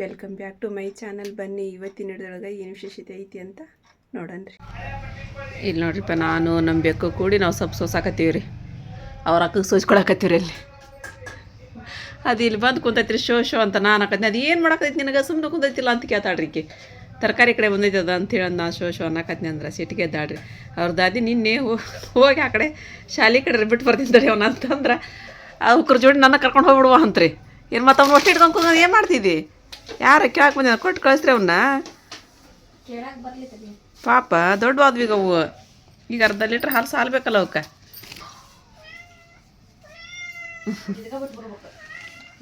Welcome back to my channel ಬನ್ನಿ, ಇವತ್ತಿನ ಹಿಡಿದೊಳಗೆ ಏನು ವಿಶೇಷತೆ ಐತಿ ಅಂತ ನೋಡನ್ರಿ ಇಲ್ಲಿ ನೋಡ್ರಿಪ್ಪ ನಾನು ನಮ್ಮ ಬೆಕ್ಕು ಕೂಡಿ ನಾವು ಸ್ವಲ್ಪ ಸೋಸಾಕತ್ತೀವಿ ರೀ. ಅವ್ರ ಅಕ್ಕಗೆ ಸೋಸ್ಕೊಳಕತ್ತೀವಿ ರೀ ಅಲ್ಲಿ. ಅದು ಇಲ್ಲಿ ಬಂದು ಕುಂತೈತ್ರಿ, ಶೋ ಶೋ ಅಂತ ನಾನು ಹಾಕತ್ತೀನಿ. ಅದು ಏನು ಮಾಡಕತ್ತೈತಿ ನಿನಗೆ? ಸುಮ್ಮನೆ ಕುಂತೈತಿಲ್ಲ ಅಂತ ಕೇಳ್ತಾಳ್ರಿ ತರಕಾರಿ ಕಡೆ ಬಂದೈತೆ ಅಂತ ಹೇಳಿ ನಾ ಶೋ ಶೋ ಅನ್ನಕತ್ನಿ ಅಂದ್ರೆ ಸಿಟ್ಟಿಗೆ ಎದ್ದಾಳ್ರಿ. ಅವ್ರ ದಾದಿ ನಿನ್ನೆ ಹೋಗಿ ಆ ಕಡೆ ಶಾಲೆ ಕಡೆ ಬಿಟ್ಟು ಬರ್ತಿದ್ದಾರೆ ಅವನಂತಂದ್ರೆ ಅವ್ರ ಜೋಡಿ ನನ್ನ ಕರ್ಕೊಂಡು ಹೋಗ್ಬಿಡುವ ಅಂತ್ರಿ ಏನು ಮತ್ತೆ ಅವ್ನು ಅಷ್ಟು ಇಟ್ಕೊಂಡು ಏನು ಮಾಡ್ತಿದ್ದಿ? ಯಾರ ಕೇಳಕ್ಕೆ ಬಂದ ಕೊಟ್ಟು ಕಳಿಸ್ರಿ ಅವನ್ನ ಪಾಪ ದೊಡ್ಡವಾದ್ವಿ ಈಗ ಅವು. ಈಗ ಅರ್ಧ ಲೀಟ್ರ್ ಹಾಲು ಸಾಲ್ಬೇಕಲ್ಲ ಅವಕ್ಕೆ.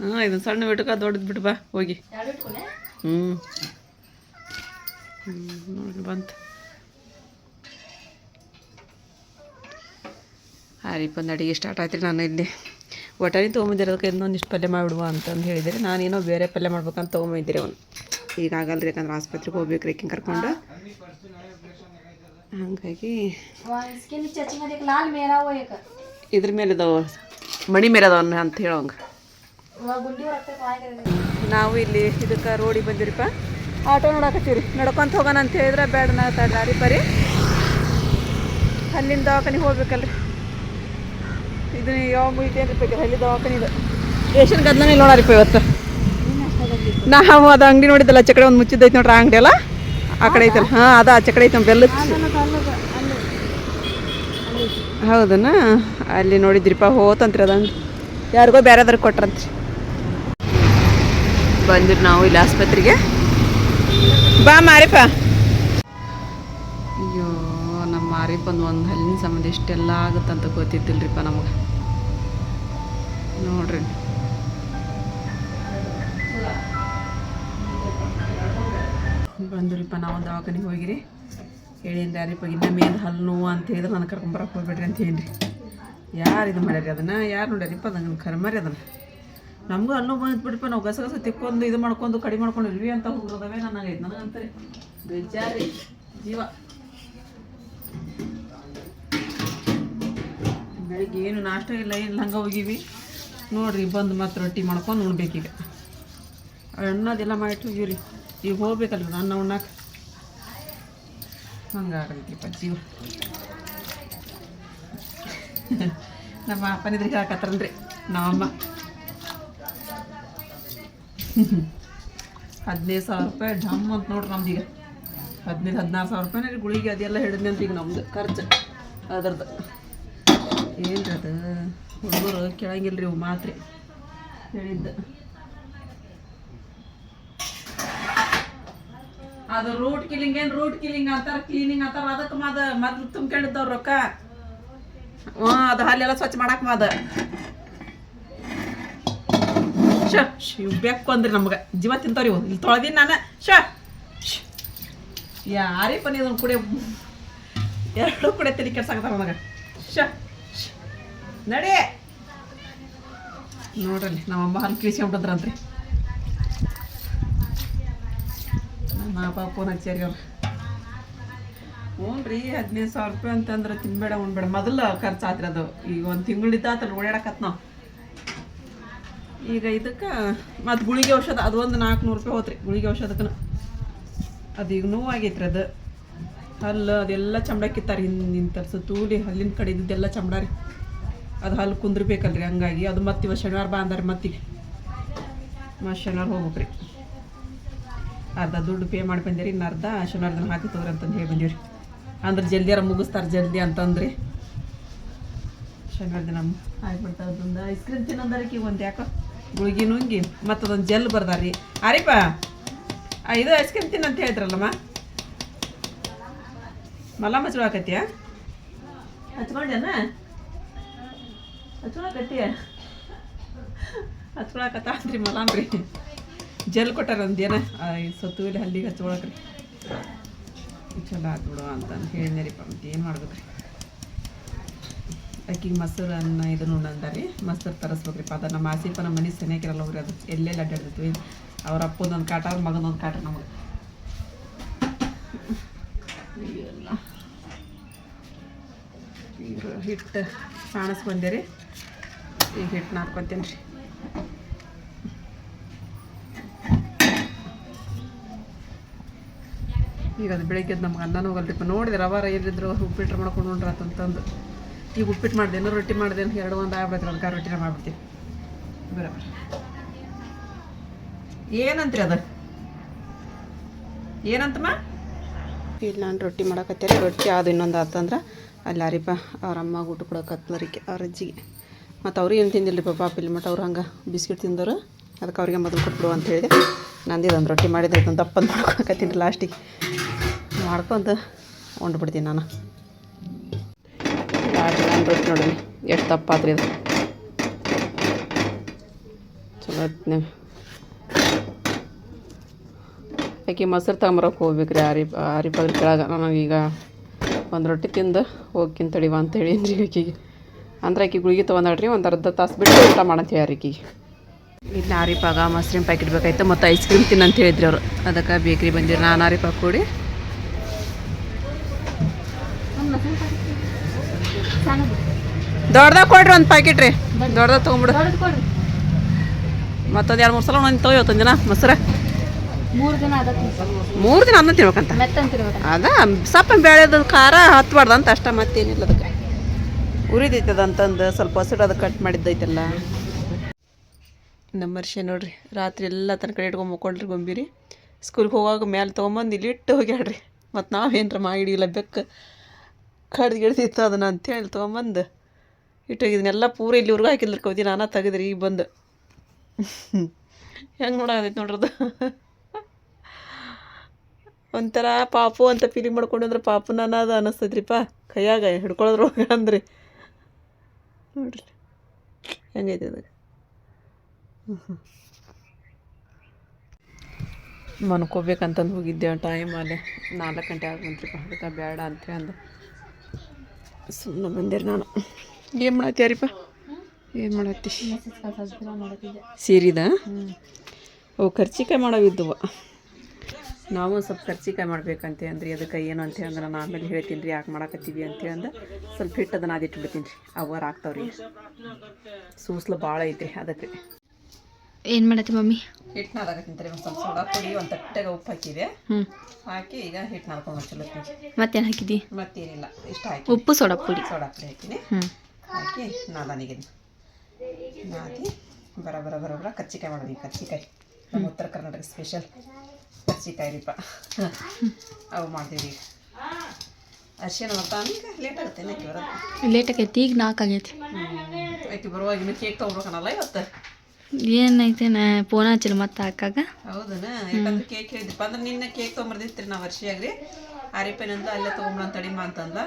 ಹಾಂ ಇದು ಸಣ್ಣ ಬಿಟ್ಕ ದೊಡ್ಡದು ಬಿಟ್ಟು ಬಾ ಹೋಗಿ. ಹ್ಞೂ ಹ್ಞೂ ನೋಡಿ ಬಂತು. ಹಾರಿಪಂದು ಅಡಿಗೆ ಸ್ಟಾರ್ಟ್ ಆಯ್ತು ನಾನು ಇಲ್ಲಿ. ಒಟರಿ ತೊಗೊಂಬಂದಿರೋದಕ್ಕೆ ಇನ್ನೊಂದಿಷ್ಟು ಪಲ್ಯ ಮಾಡಿಬಿಡುವ ಅಂತಂದು ಹೇಳಿದರೆ ನಾನೇನೋ ಬೇರೆ ಪಲ್ಯ ಮಾಡ್ಬೇಕಂತ ತೊಗೊಂಬಂದಿದ್ದೆ ಅವನು. ಈಗ ರೀ ಯಾಕಂದ್ರೆ ಆಸ್ಪತ್ರೆಗೆ ಹೋಗ್ಬೇಕು ರೀ ಕರ್ಕೊಂಡು. ಹಾಗಾಗಿ ಇದ್ರ ಮೇಲೆ ಅದಾವ ಮಣಿ ಮೇಲೆ ಅದಾವನ್ನ ಅಂತ ಹೇಳೋಂಗ ನಾವು ಇಲ್ಲಿ ಇದಕ್ಕೆ ರೋಡಿಗೆ ಬಂದಿರಿಪ್ಪ ಆಟೋ ನೋಡಕತ್ತೀವಿ ರೀ ನಡ್ಕೊಂತ ಹೋಗೋಣ ಅಂತ ಹೇಳಿದ್ರೆ ಬೇಡ ನಾ ಲಾರಿ ಬರೀ ಅಲ್ಲಿಂದ ದವಾಖಾನಿಗೆ ಹೋಗ್ಬೇಕಲ್ರಿ. ಇದನ್ನ ಯಾವ ಮುಗಿತೇನ್ರಿ ಅಲ್ಲಿ ಏಷನ್ ರೇಷನ್ ಗದ್ಲನೇ ನೋಡಾರಿಪ್ಪ ಇವತ್ತು. ನಾವು ಅದು ಅಂಗಡಿ ನೋಡಿದ್ದಲ್ಲ, ಆ ಚಕಡೆ ಒಂದು ಮುಚ್ಚಿದ್ದೈತೆ ನೋಡ್ರಿ, ಆ ಅಂಗಡಿ ಅಲ್ಲ? ಆ ಕಡೆ ಐತಲ್ಲ? ಹಾಂ, ಅದು ಆ ಚಕಡೆ ಐತೆ ಬೆಲ್ಲ ಹೌದನ? ಅಲ್ಲಿ ನೋಡಿದ್ರಿಪ್ಪ, ಹೋತಂತ್ರಿ ಅದಂಗ ಯಾರಿಗೋ ಬೇರೆದ್ರ ಕೊಟ್ರಂತ್ರಿ. ಬಂದಿರಿ ನಾವು ಇಲ್ಲಿ ಆಸ್ಪತ್ರೆಗೆ. ಬಾ ಮಾರಿಪ್ಪ. ಅಯ್ಯೋ, ನಮ್ಮ ಮಾರಿಪ್ಪ ಒಂದು ಹಲ್ಲಿನ ಸಂಬಂಧ ಇಷ್ಟೆಲ್ಲ ಆಗುತ್ತಂತ ಗೊತ್ತಿದ್ದಿಲ್ರಿಪ್ಪ ನಮಗೆ. ನೋಡ್ರಿ. ಬಂದ್ರಿಪ್ಪ, ನಾವು ದವಾಖಾನಿಗೆ ಹೋಗಿರಿ. ಹೇಳಿನ್ರಿ ಯಾರಿಪ್ಪ ಇನ್ನ ಮೇಲೆ ಹಲ್ಲು ನೋವು ಅಂತ ಹೇಳಿದ್ರೆ ನಾನು ಕರ್ಕೊಂಬರಕ್ಕೆ ಹೋಗ್ಬೇಡ್ರಿ ಅಂತ ಹೇಳಿರಿ. ಯಾರು ಇದು ಮಾಡ್ಯಾರಿ ಅದನ್ನು? ಯಾರು ನೋಡ್ಯಾರಿಪ್ಪ ಅದನ್ನು ಕರ್ಮರಿ ಅದನ್ನು? ನಮಗೂ ಹಲ್ಲು ಬಂದು ನಾವು ಗಸ ಗಸ ತಿಕ್ಕೊಂಡು ಇದು ಮಾಡ್ಕೊಂಡು ಕಡಿಮೆ ಮಾಡ್ಕೊಂಡು ಇಲ್ವಿ ಅಂತ ಹೋಗ್ರದವೇ ನನಗೆ ನನಗಂತಾರೆ. ಬೇಜಾರಿ ಜೀವ. ಬೆಳಿಗ್ಗೆ ಏನು ನಾಷ್ಟ ಇಲ್ಲ, ಏನು ಹಂಗೆ ಹೋಗಿವಿ. ನೋಡ್ರಿ, ಬಂದು ಮತ್ತೆ ರೊಟ್ಟಿ ಮಾಡ್ಕೊಂಡು ಉಣ್ಬೇಕೀಗ. ಅಣ್ಣದೆಲ್ಲ ಮಾಡಿಟ್ಟು ಇವ್ರಿ. ಈಗ ಹೋಗ್ಬೇಕಲ್ರಿ ಅನ್ನ ಉಣ್ಣಕ್ಕೆ ಹಂಗಾಗೈತಿಪ್ಪ ಜೀವ ನಮ್ಮ ಅಪ್ಪನಿದ್ರಿಗೆ ಹಾಕತ್ತಾರನ್ರಿ ನಮ್ಮಮ್ಮ ಹದಿನೈದು ಸಾವಿರ ರೂಪಾಯಿ ಡಮ್ ಅಂತ ನೋಡ್ರಿ ನಮ್ದು ಈಗ. ಹದಿನೈದು, ಹದಿನಾರು ಸಾವಿರ ರೂಪಾಯಿ ಗುಳಿಗೆ ಅದೆಲ್ಲ ಹಿಡಿದ್ನಿ ಅಂತ ಈಗ ನಮ್ದು ಖರ್ಚು. ಅದ್ರದ್ದು. ಏನ್ರಿ ಅದು? ಹುಡುಗರು ಕೇಳಂಗಿಲ್ಲ ರೀ ಇವು ಮಾತ್ರೆ ಹೇಳಿದ್ದ. ಅದು ರೂಟ್ ಕಿಲಿಂಗ್ ಏನು ರೂಟ್ ಕಿಲಿಂಗ್ ಅಂತಾರ ಕ್ಲೀನಿಂಗ್ ಅಂತಾರ, ಅದಕ್ಕೆ ಮಾದ ಮೊದ್ಲು ತುಂಬ್ಕೊಂಡಿದ್ದವ್ರು ರೊಕ್ಕ. ಹ್ಞೂ, ಅದು ಹಲ್ಲೆಲ್ಲ ಸ್ವಚ್ಛ ಮಾಡಕ್ಕೆ ಮಾದ. ಶ ಇವು ಬೇಕು ಅಂದ್ರಿ ನಮ್ಗೆ. ಜೀವ ತಿಂತಾವ್ರಿ ಇವು. ಇಲ್ಲಿ ತೊಳೆದಿನ ನಾನು. ಶ ಯಾರೇ ಪನಿ ಅದನ್ನು ಕುಡಿಯ ಎರಡು ಕುಡಿಯ ತಲೆ ಕೆಡ್ಸಾಕತ್ತಾರ ನನಗೆ ಶ ಶ. ನಡಿ. ನೋಡ್ರಲ್ಲಿ ನಮ್ಮಮ್ಮ ಹಲ್ ಕಿಳಿಸ್ಕೊಂಬಿಟ್ಟಿದ್ರಂತ್ರಿ ನಮ್ಮ ಅಪ್ಪ ಫೋನ್ ಹಚ್ಚಾರಿ ಅವ್ರು. ಹ್ಞೂ ರೀ ಹದಿನೈದು ಸಾವಿರ ರೂಪಾಯಿ ಅಂತಂದ್ರೆ ತಿನ್ಬೇಡ, ಉಣ್ಬೇಡ. ಮೊದಲು ಖರ್ಚು ಆತ್ರಿ ಅದು. ಈಗ ಒಂದು ತಿಂಗಳಿದ್ದ ಆತಲ್ಲ ಓಡಾಡಕತ್ ನಾವು. ಈಗ ಇದಕ್ಕೆ, ಮತ್ತು ಗುಳಿಗೆ ಔಷಧ, ಅದು ಒಂದು ನಾಲ್ಕುನೂರು ರೂಪಾಯಿ ಹೋತ್ರಿ, ಗುಳಿಗೆ ಔಷಧಕ್ಕೂ ಅದು ಈಗ ನೋವಾಗೈತ್ರಿ ಅದು. ಹಲ್ಲು, ಅದೆಲ್ಲ ಚಮಡ ಕಿತ್ತಾರೆ ಹಿಂದಿನ ತರ್ಸು, ತೂಲಿ ಹಲ್ಲಿನ ಕಡೆ ಇದ್ದಿದ್ದೆಲ್ಲ ಚಮಡ ರೀ ಅದು ಹಲ್ಲು ಕುಂದ್ರಬೇಕಲ್ರಿ, ಹಂಗಾಗಿ. ಅದು ಮತ್ತೆ ಇವ ಶನಿವಾರ ಬಾ ಮತ್ತೀಗ ಮತ್ತೆ ಶನಿವಾರ ಹೋಗ್ಬೇಕ್ರಿ. ಅರ್ಧ ದುಡ್ಡು ಪೇ ಮಾಡಿ ಬಂದಿರಿ, ಇನ್ನು ಅರ್ಧ ಶನಿವಾರ ದಿನ ಹಾಕಿ ತಗೋರಿ ಅಂತಂದು ಹೇಳಿ ಬಂದೀವಿ ಅಂದ್ರೆ ಜಲ್ದಿಯಾರ ಮುಗಿಸ್ತಾರೆ ಜಲ್ದಿ ಅಂತಂದ್ರಿ. ಶನಿವಾರ ದಿನ ಆಗ್ಬಿಡ್ತಾರೆ ಅದೊಂದು ಐಸ್ ಕ್ರೀಮ್ ತಿನ್ನೋದಕ್ಕೆ ಒಂದು ಯಾಕೋ? ಗುಳಿಗೆ ನುಂಗಿ ಮತ್ತದೊಂದು ಜೆಲ್ ಬರ್ದಾರಿ ಅರಿಪ ಇದು ಐಸ್ ಕ್ರೀಮ್ ತಿನ್ನಂತ ಹೇಳಿದ್ರಲ್ಲಮ್ಮ? ಮಲ್ಲ ಹಚ್ಕೊಳಕತ್ತೀಯ ಹಚ್ಕೊಂಡೇನ ಹಚ್ಕೊಳಕತ್ತೀಯ ಹಚ್ಕೊಳಕತ್ತ ಅಂದ್ರಿ ಮಲಾಮ್ರಿ. ಜೆಲ್ ಕೊಟ್ಟಾರ ಒಂದೇನ ಸತ್ತುವಿಲಿ ಹಲ್ಲಿಗೆ ಹಚ್ಕೊಳಕ್ರಿ. ಚಲೋ ಆಗ್ಬಿಡು ಅಂತ ಹೇಳಿದ್ನರಿಪ್ಪ ಮತ್ತೆ ಏನು ಮಾಡ್ಬೇಕ್ರಿ? ಅಕ್ಕಿಗೆ ಮೊಸರು, ಅನ್ನ ಇದನ್ನು ಉಣ್ಣಂದಾರಿ ಮೊಸರು ತರಿಸ್ಬೇಕ್ರಿ ಅದ ನಮ್ಮ ಆಸಿಪ ನಮ್ಮ ಮನೆ ಸನಿಯಾಕಿರಲ್ಲ ಹೋಗ್ರಿ ಅದು. ಎಲ್ಲೆಲ್ಲಿ ಅಡ್ಡಾಡ್ತೀವಿ ಅವ್ರ ಅಪ್ಪದೊಂದು ಕಾಟ, ಅವ್ರ ಮಗನೊಂದು ಕಾಟ ನಮಗೆ ಹಿಟ್ಟು ಕಾಣಿಸ್ ಬಂದೇರಿ ಈಗ ಹಿಟ್ಟು ನಾರ್ಕೊತೀನಿ ರೀ. ಈಗ ಅದು ಬೆಳಗ್ಗೆದ್ದು ನಮ್ಗೆ ಅನ್ನನೂ ಹೋಗಲ್ರಿಪ್ಪ ನೋಡಿದ್ರೆ ರವಾರ ಏನಿದ್ರು ಉಪ್ಪಿಟ್ಟು ಮಾಡ್ಕೊಂಡು ಉಂಡ್ರ ಅಂತಂದು. ಈಗ ಉಪ್ಪಿಟ್ಟು ಮಾಡ್ದೇನು ರೊಟ್ಟಿ ಮಾಡ್ದೇನು ಎರಡು ಒಂದು ಆಗ್ಬಿಡ್ತೀವಿ ಅದಕ್ಕೆ ರೊಟ್ಟಿನ ಮಾಡ್ಬಿಡ್ತೀವಿ ಬರೋಬರ ಏನಂತ್ರಿ ಅದು? ಏನಂತಮ್ಮ? ಇಲ್ಲ, ನಾನು ರೊಟ್ಟಿ ಮಾಡಕತ್ತೀರಿ ರೊಟ್ಟಿ ಅದು ಇನ್ನೊಂದು ಆತಂದ್ರೆ ಅಲ್ಲಿ ಅರಿಪ ಅವ್ರ ಅಮ್ಮಗೆ ಊಟ ಕೊಡಕತ್ಲರಿಕೆ ಅವ್ರ ಅಜ್ಜಿಗೆ. ಮತ್ತು ಅವ್ರಿಗೆ ಏನು ತಿಂದಿಲ್ಲರಿ ಪಾಪ ಇಲ್ಲಿ ಮಟ್ಟ ಅವ್ರು ಹಂಗೆ ಬಿಸ್ಕಿಟ್ ತಿಂದರು ಅದಕ್ಕೆ ಅವ್ರಿಗೆ ಮೊದಲು ಕೊಟ್ಬಿಡು ಅಂತ ಹೇಳಿದೆ. ನಂದಿದೊಂದು ರೊಟ್ಟಿ ಮಾಡಿದ್ರೆ ಒಂದು ದಪ್ಪಂದು ಮಾಡ್ಕೊಳಕತ್ತೀನಿ ಲಾಸ್ಟಿಗೆ ಮಾಡ್ಕೊಂಡು ಉಂಡ್ಬಿಡ್ತೀನಿ ನಾನು. ರೊಟ್ಟಿ ನೋಡಿರಿ ಎಷ್ಟು ದಪ್ಪ ಆದ್ರಿ ಇದು. ಚಲೋ ಯಾಕೆ ಮೊಸರು ತಗೊಂಬರಕ್ಕೆ ಹೋಗ್ಬೇಕ್ರಿ ಆರಿ ಆರಿಪಾಗ್ರ ಕೆಳಗೆ. ಈಗ ಒಂದು ರೊಟ್ಟಿ ತಿಂದು ಹೋಗ್ಕಿನ್ ತಡಿವ ಅಂತ ಹೇಳಿನ್ರಿ ಆಕೆಗೆ ಅಂದ್ರೆ ಆಕೆ ಗುಳಿಗೆ ತೊಗೊಂಡಾಳ್ರಿ ಒಂದು ಅರ್ಧ ತಾಸು ಬಿಟ್ಟು ಊಟ ಮಾಡಂತ ಹೇಳಿ ಆಕೆಗೆ ಇಲ್ಲಿ ನಾರಿಪಾಗ ಮೊಸರಿನ ಪ್ಯಾಕೆಟ್ ಬೇಕಾಯ್ತು ಮತ್ತು ಐಸ್ ಕ್ರೀಮ್ ತಿನ್ನಂತ ಹೇಳಿದ್ರಿ ಅವರು. ಅದಕ್ಕೆ ಬೇಕ್ರಿ ಬಂದಿರು ನಾನು ನಾರಿಪಾಗ ಕೂಡಿ. ದೊಡ್ಡದಾಗ ಕೊಡ್ರಿ ಒಂದು ಪ್ಯಾಕೆಟ್ ರೀ. ದೊಡ್ಡದಾಗ ತೊಗೊಂಬಿಡು. ಮತ್ತೊಂದು ಎರಡು ಮೂರು ಸಲ ಒಂದು ತೊಗೊ ಇವತ್ತೊಂದು ದಿನ ಮೊಸರು. ಮೂರು ದಿನ ಅದಕ್ಕೆ ಮೂರು ದಿನ ಅನ್ನ ತಿನ್ಬೇಕಂತ. ಅದ ಸಪ್ಪ ಬೇಳೆದು ಖಾರ ಹತ್ಬಾರ್ದು ಅಂತ ಅಷ್ಟ ಮತ್ತೇನಿಲ್ಲ ಅದಕ್ಕೆ. ಉರಿದೈತದ ಅಂತಂದು ಸ್ವಲ್ಪ ಹಸಿಡು ಅದು ಕಟ್ ಮಾಡಿದ್ದೈತಲ್ಲ. ನಮ್ಮ ವರ್ಷ ನೋಡ್ರಿ, ರಾತ್ರಿ ಎಲ್ಲ ತನ್ನ ಕಡೆ ಇಟ್ಕೊಂಡು ಮುಕ್ಕೊಂಡ್ರಿ ಗೊಂಬಿರಿ ಸ್ಕೂಲ್ಗೆ ಹೋಗುವಾಗ ಮೇಲೆ ತೊಗೊಂಬಂದು ಇಲ್ಲಿ ಇಟ್ಟು ಹೋಗ್ಯಾಡ್ರಿ ಮತ್ತು ನಾವೇನ್ರ ಮಾಡಿ ಇಲ್ಲ ಬೆಕ್ಕ ಕಡ್ದು ಗಿಡ್ದಿತ್ತು ಅದನ್ನ ಅಂತೇಳಿ ತೊಗೊಂಬಂದು ಇಟ್ಟೋಗಿದ್ದೀನೆಲ್ಲ ಪೂರ ಇಲ್ಲಿವರೆಗೂ ಹಾಕಿಲ್ರಿ ಕೌದಿ, ನಾನಾ ತೆಗೆದ್ರಿ, ಈಗ ಬಂದು. ಹೆಂಗೆ ನೋಡೋದೈತೆ ನೋಡ್ರದು ಒಂಥರ ಪಾಪು ಅಂತ ಫೀಲಿಂಗ್ ಮಾಡ್ಕೊಂಡ್ರೆ ಪಾಪು ನಾನು ಅದು ಅನ್ನಿಸ್ತೈತ್ರಿಪ್ಪ ಕೈಯಾಗ ಹಿಡ್ಕೊಳ್ಳೋದ್ರೊಳಗೆ ಅಂದ್ರಿ. ನೋಡ್ರಿ ಹೆಂಗೈತೆ ಅದು ಮನ್ಕೋಬೇಕಂತಂದು ಹೋಗಿದ್ದೆ ಟೈಮ್ ಅಲ್ಲೇ ನಾಲ್ಕು ಗಂಟೆ ಆಗ್ಬಂತ್ರಿಪ್ಪ ಅದಕ್ಕೆ ಬೇಡ ಅಂತ ಅಂದು. ಸುಮ್ಮನೆ ಬಂದಿರಿ ನಾನು. ಏನು ಮಾಡತ್ತೀರಿಪ್ಪ ಏನು ಮಾಡತ್ತಿ? ಸೀರಿದ? ಓ ಖರ್ಚಿಕಾಯಿ ಮಾಡವಿದ್ದವು ನಾವು ಸ್ವಲ್ಪ ಕರ್ಚಿಕಾಯಿ ಮಾಡ್ಬೇಕಂತೆ ಅಂದ್ರಿ ಅದಕ್ಕೆ ಏನು ಅಂತ ಅಂದ್ರೆ ನಾನು ಆಮೇಲೆ ಹೇಳ್ತೀನಿ ರೀ ಯಾಕೆ ಮಾಡಾಕತ್ತೀವಿ ಅಂತ ಅಂದ್ರೆ ಸ್ವಲ್ಪ ಹಿಟ್ಟು ಅದನ್ನ ಅದಿಟ್ಬಿಡ್ತೀನಿ ರೀ ಅವರ್ ಆಗ್ತಾವ್ರಿ. ಸೂಸ್ಲು ಭಾಳ ಐತ್ರಿ ಅದಕ್ಕೆ. ಏನು ಮಾಡತ್ತೆ ಮಮ್ಮಿ? ಹಿಟ್ಟು ನಾದಾಕತ್ತೀನಿ ರೀ ಒಂದು ಸ್ವಲ್ಪ ಸೋಡಾ ಪುಡಿ ಒಂದು ತಟ್ಟೆಗೆ ಉಪ್ಪು ಹಾಕಿದೆ. ಹಾಕಿ ಈಗ ಹಿಟ್ಟು ನಾದ್ಕೊಂಡು ಚಲೋ ಮತ್ತೇನು ಹಾಕಿದಿ? ಮತ್ತೇನಿಲ್ಲ ಇಷ್ಟ ಹಾಕಿ. ಉಪ್ಪು ಸೋಡಾ ಪುಡಿ. ಸೋಡಾ ಪುಡಿ ಹಾಕಿನಿ. ಹಾಕಿ ನಾದಾನಿಗೆ ನಾದಿ ಬರ ಬರ ಬರ ಬರ ಕಚ್ಚಿಕಾಯಿ ಮಾಡೋದು ಕಚ್ಚಿಕಾಯಿ ನಮ್ಮ ಉತ್ತರ ಕರ್ನಾಟಕ ಸ್ಪೆಷಲ್. ರೀಪ ಅವು ಮಾಡ್ತೀವಿ ಈಗ. ಅರ್ಶಿನ ಬರ್ತಾನೀಗ ಲೇಟ್ ಆಗುತ್ತೆ ಆಕಿ ಬರೋದು ಲೇಟ್ ಆಗೈತಿ ಈಗ ನಾಲ್ಕು ಆಗೈತಿ. ಆಯ್ತು ಬರುವಾಗ ಇನ್ನೂ ಕೇಕ್ ತೊಗೊಬೇಕನಲ್ಲ ಇವತ್ತು? ಏನೈತೆ ನಾ ಫೋನ್ ಹಚ್ಚಿಲ್ಲ ಮತ್ತೆ ಹಾಕಾಗ ಹೌದನ? ಯಾಕಂದ್ರೆ ಕೇಕ್ ಹೇಳಿದ್ರಪ್ಪ ಅಂದ್ರೆ ನಿನ್ನೆ ಕೇಕ್ ತೊಗೊಂಬರ್ದಿತ್ರಿ ನಾವು ವರ್ಷಿಯಾಗ್ರಿ ಆರಿಪೇನಂದ ಅಲ್ಲೇ ತೊಗೊಂಬ ಅಂತ ಅಡಿಮ ಅಂತಂದ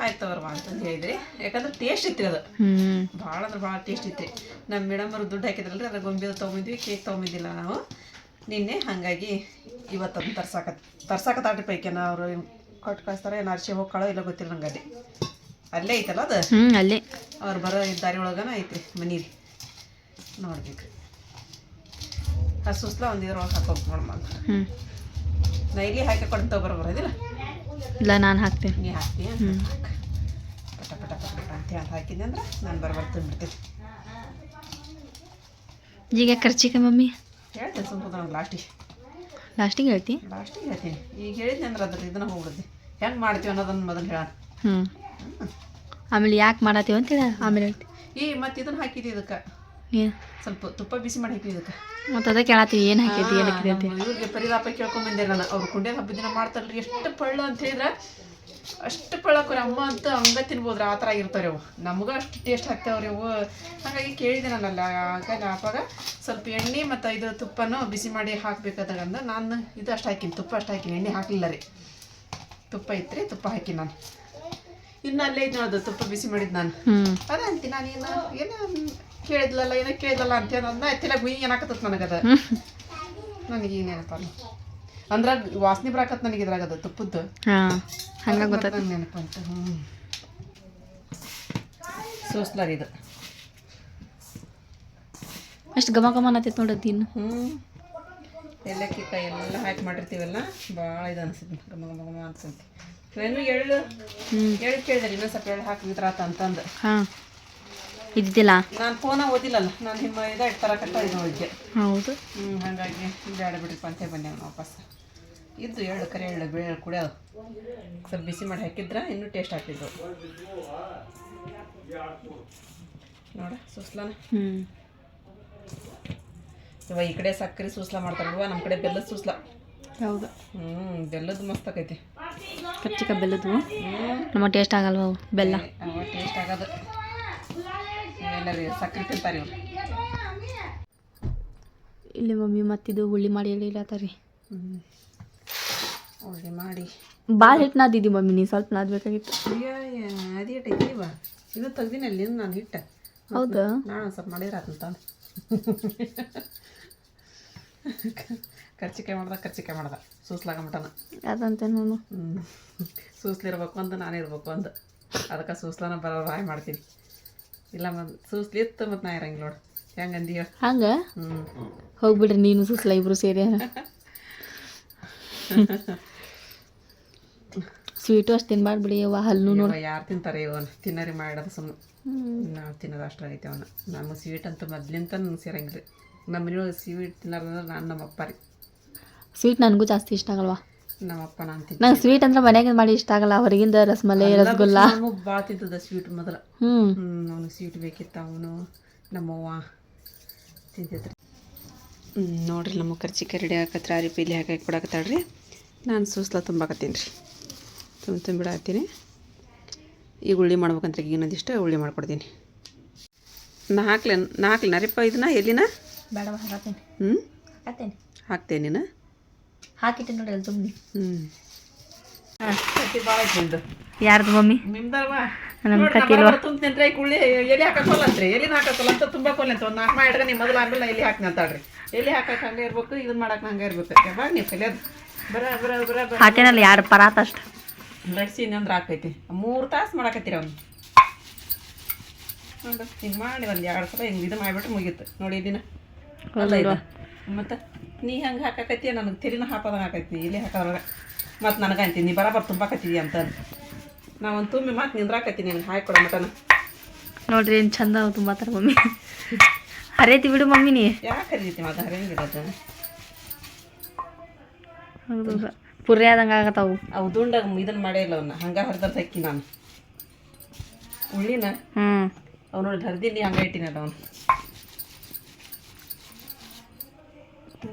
ಆಯ್ತು ಅವ್ರವ ಅಂತಂದು ಹೇಳಿದ್ರಿ. ಯಾಕಂದ್ರೆ ಟೇಸ್ಟ್ ಇತ್ತು ಅದು. ಭಾಳ ಅಂದ್ರೆ ಭಾಳ ಟೇಸ್ಟ್ ಇತ್ತು ನಮ್ಮ ಮೇಡಮ್ ಅವ್ರು ದುಡ್ಡು ಹಾಕಿದ್ರಲ್ರಿ ಅದ್ರ ಗೊಂಬೆ ತೊಗೊಂಬಿದ್ವಿ ಕೇಕ್ ತೊಗೊಂಬಿದ್ದಿಲ್ಲ ನಾವು. ನಿನ್ನೆ ಹಾಗಾಗಿ ಇವತ್ತು ತರ್ಸಾಕ ತರ್ಸಾಕ ತರ್ಸಾಕತ್ತಾಡ್ರಿ ಪೈಕೇನ ಅವರು ಕೊಟ್ಟು ಕಳಿಸ್ತಾರೆ ಏನು ಅರ್ಶಿ ಹೋಗ್ಕೊಳ್ಳೋ ಇಲ್ಲ ಗೊತ್ತಿಲ್ಲ ನಂಗೆ ಅಲ್ಲಿ. ಅಲ್ಲೇ ಐತಲ್ಲ ಅದು? ಹ್ಞೂ ಅಲ್ಲೇ. ಅವ್ರು ಬರೋ ದಾರಿ ಒಳಗನ ಐತ್ರಿ ಮನೀರಿ ನೋಡ್ಬೇಕು. ಆ ಸುಸ್ಲ ಒಂದು ಇದ್ರೊಳಗೆ ಹಾಕೋಬೇಕು ನೋಡಮ್ಮ ಹ್ಞೂ ನಾ ಇಲ್ಲಿ ಹಾಕಿ ಕೊಡ್ತಾ ಬರೋದಿಲ್ಲ? ಇಲ್ಲ ನಾನು ಹಾಕ್ತೀನಿ. ನೀ ಹಾಕ್ತೀಯ ಪಟ ಪಟ ಪಟ ಪಟ ಅಂತ ಹೇಳಿ ಹಾಕಿದ್ದೆ ಅಂದ್ರೆ ನಾನು ಬರ್ಬಾರ್ದು ಬಿಡ್ತೀನಿ. ಈಗ ಖರ್ಚಿಗೆ ಮಮ್ಮಿ. ಹೇಳ್ತೇನೆ ಸುಮ್ಮನೆ ನಂಗೆ ಲಾಸ್ಟಿಗೆ ಲಾಸ್ಟಿಗೆ ಹೇಳ್ತಿ? ಲಾಸ್ಟಿಗೆ ಹೇಳ್ತೀನಿ. ಈಗ ಹೇಳಿದ್ನಿ ಅಂದ್ರೆ ಅದ್ರ ಇದನ್ನ ಹೋಗ್ಬಿಡುತ್ತೆ. ಹೆಂಗೆ ಮಾಡ್ತೀವಿ ಅನ್ನೋದನ್ನ ಮೊದಲು ಹೇಳ ಹ್ಞೂ ಆಮೇಲೆ ಯಾಕೆ ಮಾಡತ್ತೀವಿ ಅಂತ ಹೇಳ ಆಮೇಲೆ ಹೇಳ್ತಿ. ಈ ಮತ್ತೆ ಇದನ್ನ ಹಾಕಿದ್ವಿ ಇದಕ್ಕೆ. ಏನು ಸ್ವಲ್ಪ ತುಪ್ಪ ಬಿಸಿ ಮಾಡಿ ಹಾಕಿದ್ವಿ ಇದಕ್ಕೆ. ಮತ್ತು ಅದ ಕೇಳತ್ತೀವಿ ಏನು ಹಾಕೈತಿ ಏನು ಹಾಕಿದೆ ಇವ್ರಿಗೆ ಪರಿದಾಪ ಕೇಳ್ಕೊಂಬಂದೆ ನಾನು ಅವ್ರು ಕುಂಡೆ ಹಬ್ಬದ ದಿನ ಮಾಡ್ತಾರಲ್ರಿ ಎಷ್ಟು ಪಳ್ಳು ಅಂತ ಹೇಳಿದ್ರೆ ಅಷ್ಟು ಪಳ್ಳಕ್ರಿ ಅಮ್ಮ ಅಂತ ಹಂಗ ತಿನ್ಬೋದ್ರಿ ಆ ಥರ ಇರ್ತಾರೆ ಅವು ನಮಗೂ ಅಷ್ಟು ಟೇಸ್ಟ್ ಹಾಕ್ತಾವ್ರಿ ಅವು ಹಾಗಾಗಿ ಕೇಳಿದೆ ನಾನಲ್ಲ ಆಗ ಆಪಾಗ ಸ್ವಲ್ಪ ಎಣ್ಣೆ ಮತ್ತು ಇದು ತುಪ್ಪನೂ ಬಿಸಿ ಮಾಡಿ ಹಾಕ್ಬೇಕಾದಾಗ ಅಂದ ನಾನು ಇದು ಅಷ್ಟು ಹಾಕಿನಿ ತುಪ್ಪ ಅಷ್ಟು ಹಾಕಿನಿ ಎಣ್ಣೆ ಹಾಕಲಿಲ್ಲ ರೀ. ತುಪ್ಪ ಇತ್ತು ತುಪ್ಪ ಹಾಕಿ ನಾನು. ಇನ್ನು ಅಲ್ಲೇ ಇದ್ದು ಅದು ತುಪ್ಪ ಬಿಸಿ ಮಾಡಿದ್ದು ನಾನು. ಅದ ಅಂತೀನಿ ನಾನು ಏನು ಏನೋ ಕೇಳಿದ್ಲಲ್ಲ ಏನೋ ಕೇಳಿದ್ಲಲ್ಲ ಅಂತ ಅದನ್ನ ಎತ್ತಿಲ್ಲ ಗುಯ್ ಏನಾಕತ್ತ ನನಗದ ನನಗೆ ಏನೇನಪ್ಪ ಅಂದ್ರೆ ವಾಸನೆ ಬರಾಕತ್ ನನಗೆ ಇದ್ರಾಗದ ತುಪ್ಪದ್ದು ಹಾಂ ಹಂಗೆ ಗೊತ್ತಾಯ್ತು ನಂಗೆ ನೆನಪು ಅಂತ ಹ್ಞೂ ಸೋಸ್ಲಾರಿ ಇದು. ಅಷ್ಟು ಘಮ ಘಮ ಅನ್ನತೈತೆ ನೋಡತ್ತಿ ಇನ್ನು. ಹ್ಞೂ ಏಲಕ್ಕಿ ಕಾಯಿ ಎಲ್ಲ ಹಾಕಿ ಮಾಡಿರ್ತೀವಲ್ಲ ಭಾಳ ಇದು ಅನ್ಸುತ್ತೆ ಗಮ ಗಮ ಗಮ ಅನ್ಸುತ್ತೆ ಏನು ಎಳ್ಳು ಎಳ್ಳು ಕೇಳಿದ್ರಿ ಇನ್ನೊಂದು ಸ್ವಲ್ಪ ಎಳ್ಳು ಹಾಕಿದ್ರಾತ ಅಂತಂದು. ಹಾಂ. ಇದ್ದಿಲ್ಲ ನಾನು ಫೋನ ಓದಿಲ್ಲಲ್ಲ ನಾನು ನಿಮ್ಮ ಇದಾಗ ತರಕಟ್ಟ ಇದು ಹೋಗಿದ್ದೆ ಹೌದು. ಹ್ಞೂ ಹಾಗಾಗಿ ಬೇಡ ಬಿಡ್ರಿಪ್ಪ ಅಂತ ಬಂದೆ ವಾಪಸ್. ಇದ್ದು ಎಳ್ಳು ಕರಿ ಎಳ್ಳು ಬೇಳೆ ಕುಡಿಯೋದು ಸ್ವಲ್ಪ ಬಿಸಿ ಮಾಡಿ ಹಾಕಿದ್ರೆ ಇನ್ನೂ ಟೇಸ್ಟ್ ಆಗ್ತಿದ್ವು. ನೋಡ ಸುಸ್ಲಾನ? ಹ್ಞೂ ಇವಾಗ ಈ ಕಡೆ ಸಕ್ಕರೆ ಮಾಡ್ತಾರೆ ಮಾಡ್ತಾರಲ್ವ ನಮ್ಮ ಕಡೆ ಬೆಲ್ಲದ ಸುಸ್ಲ. ಹೌದು. ಹ್ಞೂ ಬೆಲ್ಲದ ಮಸ್ತ್ ಆಕೈತಿ. ಕರ್ಚಿಕ ಬೆಲ್ಲದ್ದು ನಮ್ಮ ಟೇಸ್ಟ್ ಆಗಲ್ವ ಬೆಲ್ಲ. ಅವ ಟೇಸ್ಟ್ ಆಗೋದು. ಎಲ್ಲರಿ ಸಕ್ಕರೆ ತಿಂತಾರೆ ಇವ್ರು. ಇಲ್ಲಿ ಮಮ್ಮಿ ಮತ್ತಿದು ಹುಳಿ ಮಾಡಿ ಹೇಳಿಲ್ಲತ್ತಾರಿ ಹ್ಞೂ ಹೋಳಿಗೆ ಮಾಡಿ. ಭಾಳ ಹಿಟ್ಟು ನಾದಿದ್ದಿ ಮಮ್ಮಿ ನೀ ಸ್ವಲ್ಪ ನಾದ್ಬೇಕಾಗಿತ್ತು ಅದೇ ಐತಿ ಬಾ ಇದು ತೆಗ್ದಿನಲ್ಲಿ ನಾನು ಹಿಟ್ಟ. ಹೌದು? ನಾನು ಒಂದು ಸ್ವಲ್ಪ ಮಾಡಿದ್ರೆ ಆತಂತ ಕರ್ಚಿಕಾಯಿ ಮಾಡ್ದ ಕರ್ಚಿಕಾಯಿ ಮಾಡ್ದ. ಸೂಸ್ಲಾಗ ಮಟನ ಅದಂತೆ ನಾನು ಹ್ಞೂ ಸೂಸ್ಲಿರ್ಬೇಕು ಅಂತ ನಾನು ಇರ್ಬೇಕು ಅಂತ ಅದಕ್ಕೆ ಸೂಸ್ಲಾನ ಬರೋ ರಾಯ್ ಮಾಡ್ತೀನಿ. ಇಲ್ಲ ಮತ್ತು ಸೂಸ್ಲಿ ಇತ್ತು ಮತ್ತು ನಾ ಇರಂಗಿಲ್ಲ ನೋಡು. ಹೆಂಗೆ ಅಂದಿ ಹಂಗೆ? ಹ್ಞೂ ಹೋಗ್ಬಿಡ್ರಿ ನೀನು ಸೂಸ್ಲ ಇಬ್ರು ಸೇರಿ. ಸ್ವೀಟು ಅಷ್ಟು ತಿನ್ಬಾರ್ದು ಬಿಡಿ ಅವ್ವ ಹಲ್ಲು ನೋಡಿ. ಯಾರು ತಿಂತಾರೆ ಇವನ್ ತಿನ್ನರಿ ಮಾಡೋದು ಸುಮ್ಮನೆ ನಾವು ತಿನ್ನೋದು ಅಷ್ಟು ಐತೆ ಅವನ. ನಮಗೆ ಸ್ವೀಟ್ ಅಂತ ಮೊದ್ಲಿಂತ ನಂಗೆ ಸೇರಂಗಿಲ್ಲ ನಮ್ಮ ಮನೆಯೊಳಗೆ ಸ್ವೀಟ್ ತಿನ್ನೋದಂದ್ರೆ ನಾನು ನಮ್ಮಪ್ಪ ರೀ. ಸ್ವೀಟ್ ನನಗೂ ಜಾಸ್ತಿ ಇಷ್ಟ ಆಗಲ್ವಾ? ನಮ್ಮಪ್ಪ ನಾನು ತಿಂತೀನಿ. ನಂಗೆ ಸ್ವೀಟ್ ಅಂದ್ರೆ ಮನೆಗೆ ಮಾಡಿ ಇಷ್ಟ ಆಗಲ್ಲ ಹೊರಗಿಂದ ರಸಮಲೈ ರಸಗುಲ್ಲ. ಭಾಳ ತಿಂತದ ಸ್ವೀಟ್ ಮೊದಲ. ಹ್ಞೂ ಹ್ಞೂ ಅವನು ಸ್ವೀಟ್ ಬೇಕಿತ್ತು ಅವನು ನಮ್ಮವ್ವ. ತಿಂತಿದ್ರು ಹ್ಞೂ ನೋಡ್ರಿ ನಮ್ಮ ಕರ್ಚಿಕಾಯಿ ರೆಡಿ ಹಾಕತ್ರ ರೀ ಪೀಲಿ ಹಾಕಿ ಕೊಡಕತ್ತಾಳ್ರಿ. ನಾನು ಸೂಸ್ಲ ತುಂಬಾಕತ್ತೀನಿ ರೀ. ತುಂಬ ತುಂಬಿಡತ್ತೀನಿ ಈಗ ಉಳ್ಳಿ ಮಾಡ್ಬೇಕಂತ ಈಗ ಇನ್ನೊಂದಿಷ್ಟು ಉಳ್ಳಿ ಮಾಡ್ಕೊಡ್ತೀನಿ. ನಾ ಹಾಕ್ಲೆ ನಾ ಹಾಕ್ಲಿ ನರಿಪ್ಪ ಇದನ್ನ ಎಲ್ಲಿನ? ಬೇಡ ಹಾಕತ್ತೇನೆ ಹ್ಞೂ ಹಾಕತ್ತೇನೆ ಹಾಕ್ತೇನೆ ನೀನು. ಹಾಕಿಟ್ಟೆ ನೋಡಿ ಅಲ್ಲಿ ತುಂಬಿ ಹ್ಞೂ ಯಾರ್ದು ಮಮ್ಮಿ? ನಮ್ಮ ಕತ್ತಿಲ್ವಾ? ತುಂಬ್ತೇನ್ರಿ ಕುಳ್ಳಿ ಎಲ್ಲಿ ಅಂತ ತುಂಬ ಕೊಲ್ಲ ಅಂತ ಒಂದು ನಾಲ್ಕು ನೀವು ಮೊದಲು ಆಮೇಲೆ ಎಲ್ಲಿ ಅಂತಾಳ್ರಿ ಎಲ್ಲಿ ಹಾಕಕ್ಕೆ ಹಂಗೆ ಇರ್ಬೇಕು ಇದನ್ನ ಮಾಡಕ್ಕೆ ಹಂಗೆ ಇರ್ಬೇಕು. ಯಾವಾಗ ನೀವು ಕಲಿಯೋದು? ಬರ ಬರ ಬರ ಬರ. ಹಾಕೇನಲ್ಲ ಯಾರು ಪರಾತ ಅಷ್ಟು? ಲಡ್ಸಿನಿ ಇನ್ನೊಂದು ಹಾಕೈತಿ ಮೂರು ತಾಸು ಮಾಡಕತ್ತೀರಿ ಅವ್ನು. ನೋಡು ಹಿಂಗೆ ಮಾಡಿ ಒಂದು ಎರಡು ಸಲ ಹಿಂಗೆ ಇದು ಮಾಡಿಬಿಟ್ರೆ ಮುಗೀತು. ನೋಡಿ ದಿನ. ಮತ್ತೆ ಮತ್ತು ನೀ ಹಂಗೆ ಹಾಕಾಕತ್ತೀಯ? ನನಗೆ ತಿರಿನ ಹಾಕೋದಂಗೆ ಹಾಕೈತಿ ಇಲ್ಲಿ ಹಾಕೋದ್ರಾಗ ಮತ್ತು ನನಗೆ ಅಂತೀನಿ ನೀ ಬರಬರ್ ತುಂಬಾಕತ್ತೀವಿ ಅಂತ ನಾ ಒಂದು ತುಂಬಿ ಮಾತು ನಿಂದ್ರಾಕತ್ತೀನಿ ನನಗೆ ಹಾಕಿ ಕೊಡೋ ಮಟನ ನೋಡ್ರಿ ಏನು ಚಂದ ತುಂಬ ಥರ ಮಮ್ಮಿ. ಹರಿಯತಿ ಬಿಡು ಮಮ್ಮಿ ನೀ. ಯಾಕೆ ಕರೀತಿ ಮತ್ತೆ? ಹರಿಯಂಗಿರೋದು ಹೌದು. ಪುರಿ ಆದಂಗೆ ಆಗತ್ತವು. ಅವು ದುಂಡಾಗ ಇದನ್ನು ಮಾಡೇ ಇಲ್ಲ ಅವನ್ನ ಹಂಗೆ ಹರಿದ್ರೆ ತಕ್ಕಿ ನಾನು. ಉಳ್ಳಿನ ಹ್ಞೂ ಅವ್ನು ನೋಡಿ ಹರಿದಿನಿ ಹಂಗೆ ಇಟ್ಟಿನಲ್ಲ ಅವನು.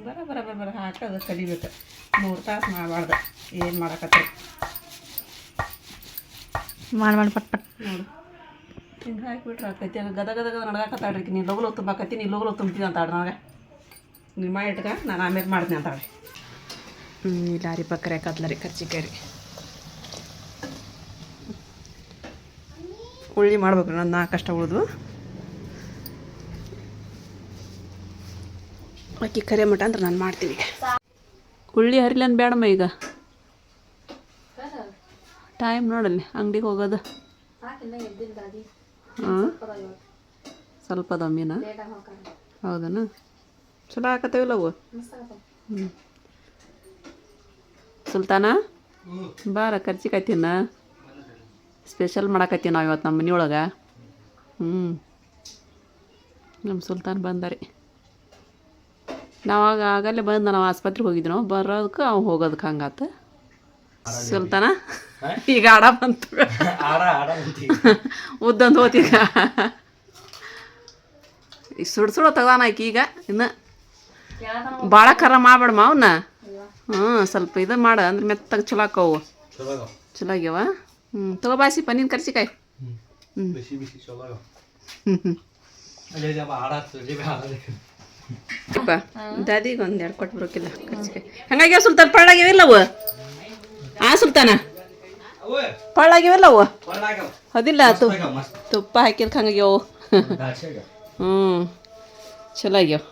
ಬರ ಬರ ಬರ ಬರ ಹಾಕೋದು ಕಲಿಬೇಕು. ಮೂರು ತಾಸು ಮಾಡಬಾರ್ದು. ಏನು ಮಾಡಕತ್ತಿ? ಮಾಡಿ ಮಾಡಿ ಪಟ್ ಪಟ್. ನೋಡು. ಹಿಂಗೆ ಹಾಕಿಬಿಟ್ರೆ ಆಕೈತಿ ಅದು ಗದ ಗದ ಗದ ನಡ್ಗಾಕತ್ತಾಳ್ರಿ ನೀ ಲೋಗಲು ತುಂಬಾಕತ್ತಿ ನೀ ಲೋಗಲು ತುಂಬ್ತೀನಿ ಆಡ್ರಿ ನನಗೆ. ನಿಮ್ಮ ಮಾಡಿ ಇಟ್ಕ ನಾನು ಆಮೇಲೆ ಮಾಡ್ತೀನಿ ಅಂತಾಳ್ರಿ ಲಾರಿ ಪಕ್ಕರೆ ಕದ್ಲರಿ ಕರ್ಚಿಕಾಯಿ ರೀ ಉಳ್ಳಿ ಮಾಡ್ಬೇಕು ನನ್ನ ನಾಲ್ಕಷ್ಟ ಉಳಿದು. ಅಕ್ಕಿ ಕರೆ ಮಟ ಅಂದ್ರೆ ನಾನು ಮಾಡ್ತೀನಿ. ಉಳ್ಳಿ ಹರಿಲನ್ ಬೇಡಮ್ಮ ಈಗ? ಟೈಮ್ ನೋಡಲ್ಲಿ, ಅಂಗಡಿಗೆ ಹೋಗೋದು. ಹಾಂ? ಸ್ವಲ್ಪ ಅದಾವ ಮೀನ ಹೌದನ? ಚಲೋ ಹಾಕತ್ತೇವಿಲ್ಲ ಅವು ಹ್ಞೂ ಸುಲ್ತಾನ? ಬಾರ ಕರ್ಚಿಕಾಯಿ ತಿನ್ನ ಸ್ಪೆಷಲ್ ಮಾಡಕತ್ತೀವಿ ನಾವು ಇವತ್ತು ನಮ್ಮ ಮನೆಯೊಳಗೆ. ಹ್ಞೂ ನಮ್ಮ ಸುಲ್ತಾನ್ ಬಂದರಿ. ನಾವಾಗ ಆಗಲ್ಲೇ ಬಂದ ನಾವು ಆಸ್ಪತ್ರೆಗೆ ಹೋಗಿದ್ವಿ ನಾವು. ಬರೋದಕ್ಕೆ ಅವ್ನು ಹೋಗೋದಕ್ಕೆ ಹಂಗಾತ. ಸುಲ್ತಾನ? ಈಗ ಆಡ ಬಂತು. ಉದ್ದಂದು ಹೋತೀಗ ಈ ಸುಡ್ ಸುಡ ತಗದಾನ ಈಗ. ಇನ್ನು ಭಾಳ ಖರ ಮಾಡ್ಬೇಡಮ್ಮ ಅವನ್ನ ಹ್ಞೂ ಸ್ವಲ್ಪ ಇದು ಮಾಡ ಅಂದ್ರೆ ಮೆತ್ತಗೆ ಚಲೋ ಆಕವು. ಚಲೋ ಆಗ್ಯಾವ? ಹ್ಞೂ ತಗೋ ಬಾಸಿ ಪನ್ನೀನ್ ಕರ್ಚಿಕಾಯಿ ಹ್ಞೂ ದಾದಿಗೆ ಒಂದು ಎರಡು ಕೊಟ್ಟು ಬರೋಕಿಲ್ಲ ಕರ್ಚಿಕಾಯಿ. ಹಂಗಾಗ್ಯಾವ ಸುಲ್ತಾನ ಪಳ್ಳಾಗ್ಯಾವಿಲ್ಲ ಅವು ಆ ಸುಲ್ತಾನ? ಪಳ್ಳಾಗ್ಯಾವಿಲ್ಲ ಅವು ಅದಿಲ್ಲ ತು ತುಪ್ಪ ಹಾಕಿರ್ಕ ಹಂಗಾಗ್ಯಾವು. ಹ್ಞೂ ಚಲೋ ಆಗ್ಯಾವ.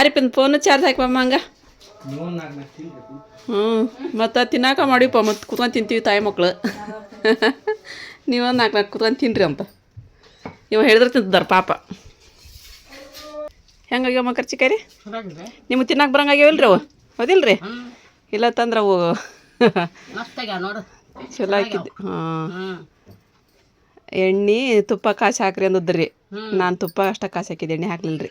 ಅರಿಪಿನ ಫೋನ್ ಚಾರ್ಜ್ ಹಾಕ್ಬಮ್ಮ ಹಂಗ? ಹ್ಞೂ ಮತ್ತು ತಿನ್ನಾಕ ಮಾಡಿಪ್ಪ, ಮತ್ತು ಕುತ್ಕೊಂಡು ತಿಂತೀವಿ ತಾಯಿ ಮಕ್ಳು. ನೀವೊಂದು ನಾಲ್ಕು ನಾಲ್ಕು ಕುತ್ಕೊಂಡು ತಿನ್ರಿ ಅಂತ. ಇವ ಹೇಳಿದ್ರೆ ತಿಂತಿದ್ದಾರೆ ಪಾಪ. ಹೆಂಗಾಗ್ಯಾವ ಕರ್ಚಿಕಾಯಿ ರೀ ನಿಮ್ಗೆ ತಿನ್ನಕ್ಕೆ ಬರಂಗಾಗ್ಯಾವಲ್ರಿ ಅವು? ಹೌದಿಲ್ರಿ? ಇಲ್ಲ ತಂದ್ರೆ ಅವು ಚಲೋ ಹಾಕಿದ್ದೆ ಹಾಂ. ಎಣ್ಣೆ, ತುಪ್ಪ ಕಾಸಿ ಹಾಕ್ರಿ ಅಂದದ್ರಿ. ನಾನು ತುಪ್ಪ ಅಷ್ಟ ಕಾಸು ಹಾಕಿದ್ದೆ ಎಣ್ಣೆ ಹಾಕ್ಲಿಲ್ಲ ರೀ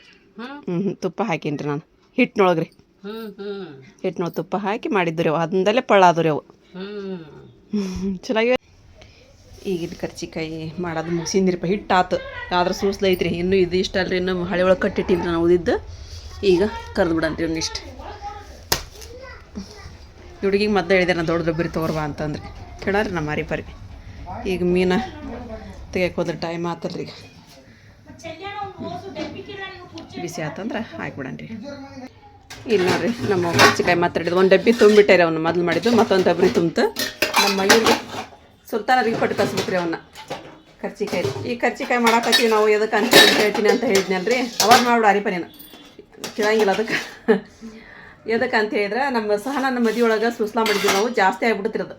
ಹ್ಞೂ ತುಪ್ಪ ಹಾಕೀನಿ ರೀ ನಾನು. ಹಿಟ್ಟಿನೊಳಗೆ ರೀ ಹ್ಞೂ ಹ್ಞೂ ಹಿಟ್ಟಿನ ತುಪ್ಪ ಹಾಕಿ ಮಾಡಿದ್ದು ರೀ ಅವು. ಅದರಿಂದಲೇ ಪಳ್ಳಾದು ರೀ ಅವು ಚೆನ್ನಾಗಿ ಈಗಿನ ಕರ್ಚಿಕಾಯಿ ಮಾಡೋದು ಮುಗಿಸಿದ್ರಿಪ್ಪ ಹಿಟ್ಟು ಆತು ಆದ್ರೆ ಸೂಸ್ಲ ಐತ್ರಿ ಇನ್ನೂ ಇದು ಇಷ್ಟ ಅಲ್ರಿ ಇನ್ನೂ ಹಳೆ ಒಳಗೆ ಕಟ್ಟಿಟ್ಟಿಲ್ಲ ನಾವು ಓದಿದ್ದು ಈಗ ಕರೆದು ಬಿಡಂತ್ರಿ ಒಂದಿಷ್ಟು ಹುಡುಗಿಗೆ ಮದ್ದು ಹೇಳಿದೆ ನಾನು ದೊಡ್ಡ ದೊಬ್ಬರಿ ತೊಗೊರ್ಬಾ ಅಂತಂದ್ರೆ. ಕೇಳಾರಿ ನಮ್ಮ ಮಾರಿ ಪರಿ. ಈಗ ಮೀನ ತೆಗಿಯಕ್ಕೆ ಹೋದ್ರೆ ಟೈಮ್ ಆತಲ್ರಿ ಈಗ. ಬಿಸಿ ಆತಂದ್ರೆ ಹಾಕ್ಬಿಡನ್ರಿ ಇಲ್ಲಿ ನೋಡ್ರಿ, ನಮ್ಮ ಕರ್ಚಿಕಾಯಿ ಮಾತಾಡಿದ್ದು. ಒಂದು ಡಬ್ಬಿ ತುಂಬಿಟ್ಟಾರೆ ಅವನ್ನ ಮೊದಲು ಮಾಡಿದ್ದು. ಮತ್ತೊಂದು ಡಬ್ಬರಿ ತುಂಬಿತು. ನಮ್ಮ ಇವ್ರಿಗೆ ಸುಲ್ತಾನರಿಗೆ ಕೊಟ್ಟು ಕಸ್ಬೇಕ್ರಿ ಅವನ್ನ ಕರ್ಚಿಕಾಯಿ. ಈ ಕರ್ಚಿಕಾಯಿ ಮಾಡಾಕತ್ತೀವಿ ನಾವು ಎದಕ್ಕೆ ಅಂತ ಹೇಳ್ತೀನಿ ಅಂತ ಹೇಳಿದ್ನಲ್ರಿ. ಅವಾಗ ಮಾಡ್ಬಿಡು ಅರಿಪ ನೀನು. ಕೇಳಂಗಿಲ್ಲ ಅದಕ್ಕೆ. ಎದಕ್ಕೆ ಅಂತ ಹೇಳಿದ್ರೆ, ನಮ್ಮ ಸಹ ನಮ್ಮ ಮದಿ ಒಳಗೆ ಸುಸ್ಲಾ ಮಾಡಿದ್ವಿ ನಾವು, ಜಾಸ್ತಿ ಆಗಿಬಿಡ್ತಿರೋದು